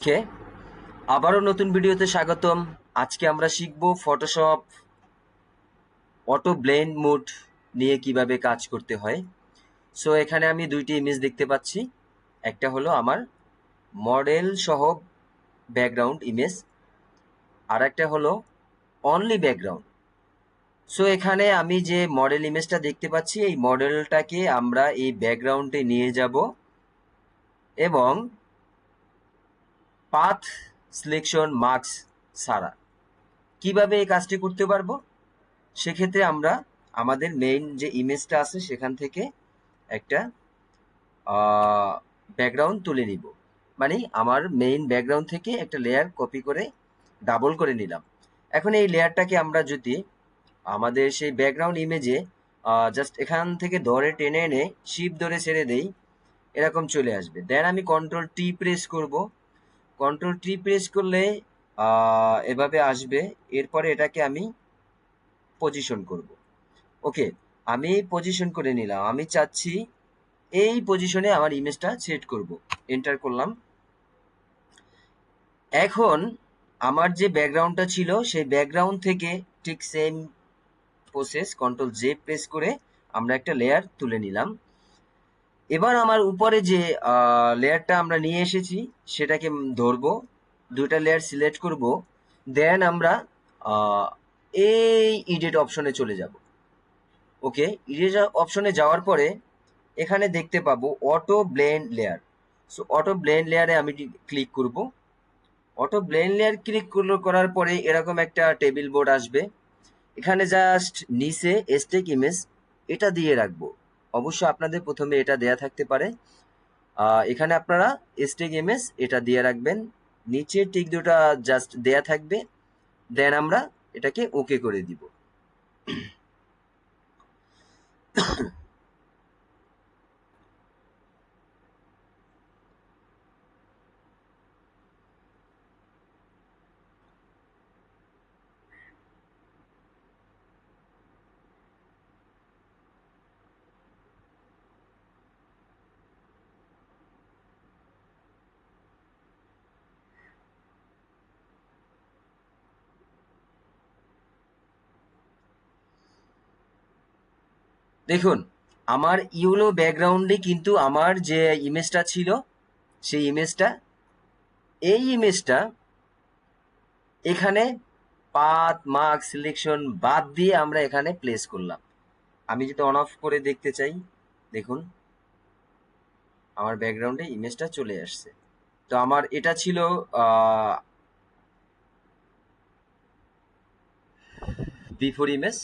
কে? আবারও নতুন ভিডিওতে স্বাগতম। আজকে আমরা শিখব ফটোশপ অটো ব্লেন্ড মুড নিয়ে কীভাবে কাজ করতে হয়। সো এখানে আমি দুইটি ইমেজ দেখতে পাচ্ছি। একটা হলো আমার মডেল সহ ব্যাকগ্রাউন্ড ইমেজ আর একটা হলো অনলি ব্যাকগ্রাউন্ড সো এখানে আমি যে মডেল ইমেজটা দেখতে পাচ্ছি, এই মডেলটাকে আমরা এই ব্যাকগ্রাউন্ডে নিয়ে যাব এবং পাথ সিলেকশন মার্কস ছাড়া। কীভাবে এই কাজটি করতে পারব? সেক্ষেত্রে আমরা আমাদের মেইন যে ইমেজটা আছে, সেখান থেকে একটা ব্যাকগ্রাউন্ড তুলে নিব। মানে আমার মেইন ব্যাকগ্রাউন্ড থেকে একটা লেয়ার কপি করে ডাবল করে নিলাম। এখন এই লেয়ারটাকে আমরা যদি আমাদের সেই ব্যাকগ্রাউন্ড ইমেজে জাস্ট এখান থেকে ধরে টেনে এনে শিপ ধরে ছেড়ে দেই, এরকম চলে আসবে। দেন আমি কন্ট্রোল টি প্রেস করব। কন্ট্রোল টি প্রেস করলে এভাবে আসবে। এরপরে এটাকে আমি পজিশন করব। ওকে আমি পজিশন করে নিলাম। আমি চাচ্ছি এই পজিশনে আমার ইমেজটা সেট করব। এন্টার করলাম। এখন আমার যে ব্যাকগ্রাউন্ডটা ছিল, সেই ব্যাকগ্রাউন্ড থেকে ঠিক same process control J press করে আমরা একটা লেয়ার তুলে নিলাম। এবার আমার উপরে যে লেয়ারটা আমরা নিয়ে এসেছি, সেটাকে ধরবো, দুইটা লেয়ার সিলেক্ট করব, দেন আমরা এই ইডিট অপশনে চলে যাব। ওকে, ইডিট অপশনে যাওয়ার পরে এখানে দেখতে পাবো auto blend layer. So, auto blend লেয়ারে আমি ক্লিক করব। অটো ব্লেন্ড লেয়ার ক্লিক করার পরে এরকম একটা টেবিল বোর্ড আসবে। এখানে জাস্ট নিচে স্টেক ইমেজ এটা দিয়ে রাখব। অবশ্য আপনাদের প্রথমে এটা দেয়া থাকতে পারে। এখানে আপনারা স্টেক এমএস এটা দিয়ে রাখবেন। নিচে টিক দুটা জাস্ট দেয়া থাকবে। দেন আমরা এটাকে ওকে করে দিব। দেখুন, আমার ইউলো ব্যাকগ্রাউন্ডে কিন্তু আমার যে ইমেজটা ছিল, সেই ইমেজটা, এই ইমেজটা এখানে পাত, মার্ক, সিলেকশন বাদ দিয়ে আমরা এখানে প্লেস করলাম। আমি যদি অন অফ করে দেখতে চাই, দেখুন, আমার ব্যাকগ্রাউন্ডে ইমেজটা চলে আসছে। তো আমার এটা ছিল বিফোর ইমেজ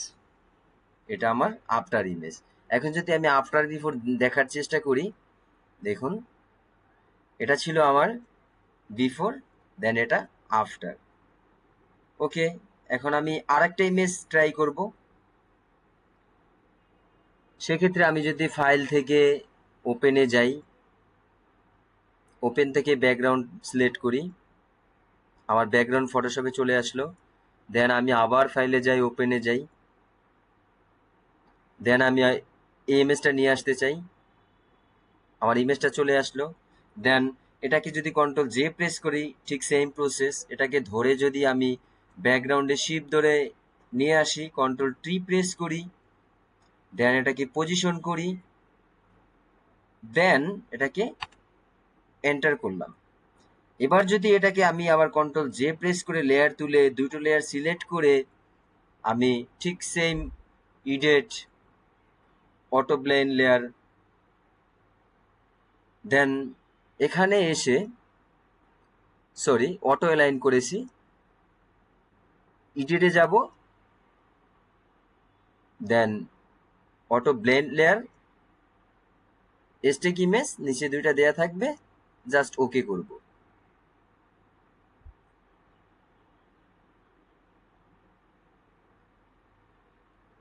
এটা আমার আফটার ইমেজ এখন যদি আমি আফটার বিফোর দেখার চেষ্টা করি, দেখুন, এটা ছিল আমার বিফোর দেন এটা আফটার ওকে এখন আমি আরেকটা ইমেজ ট্রাই করব। সেক্ষেত্রে আমি যদি ফাইল থেকে ওপেনে যাই ওপেন থেকে ব্যাকগ্রাউন্ড সিলেক্ট করি, আমার ব্যাকগ্রাউন্ড ফটোশপে চলে আসলো। দেন আমি আবার ফাইলে যাই ওপেনে যাই। দেন আমি এই ইমেজটা নিয়ে আসতে চাই। আমার ইমেজটা চলে আসলো। দেন এটাকে যদি কন্ট্রোল জে প্রেস করি, ঠিক সেম প্রসেস এটাকে ধরে যদি আমি ব্যাকগ্রাউন্ডে শিপ ধরে নিয়ে আসি কন্ট্রোল ট্রি প্রেস করি দেন এটাকে পজিশন করি দেন এটাকে এন্টার করলাম। এবার যদি এটাকে আমি আবার কন্ট্রোল জে প্রেস করে লেয়ার তুলে, দুটো লেয়ার সিলেক্ট করে, আমি ঠিক same edit auto blend layer then এখানে এসে সরি অটো অ্যালাইন করেছি। ইডিটে যাব then auto blend layer stack image নিচে দুইটা দেয়া থাকবে জাস্ট ওকে করব।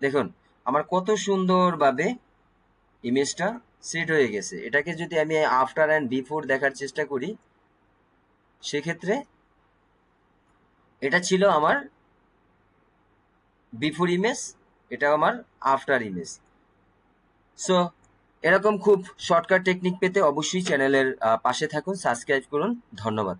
দেখুন, আমার কত সুন্দরভাবে ইমেজটা সেট হয়ে গেছে। এটাকে যদি আমি আফটার অ্যান্ড বিফোর দেখার চেষ্টা করি, সেক্ষেত্রে এটা ছিল আমার বিফোর ইমেজ এটা আমার আফটার ইমেজ সো এরকম খুব শর্টকাট টেকনিক পেতে অবশ্যই চ্যানেলের পাশে থাকুন সাবস্ক্রাইব করুন। ধন্যবাদ।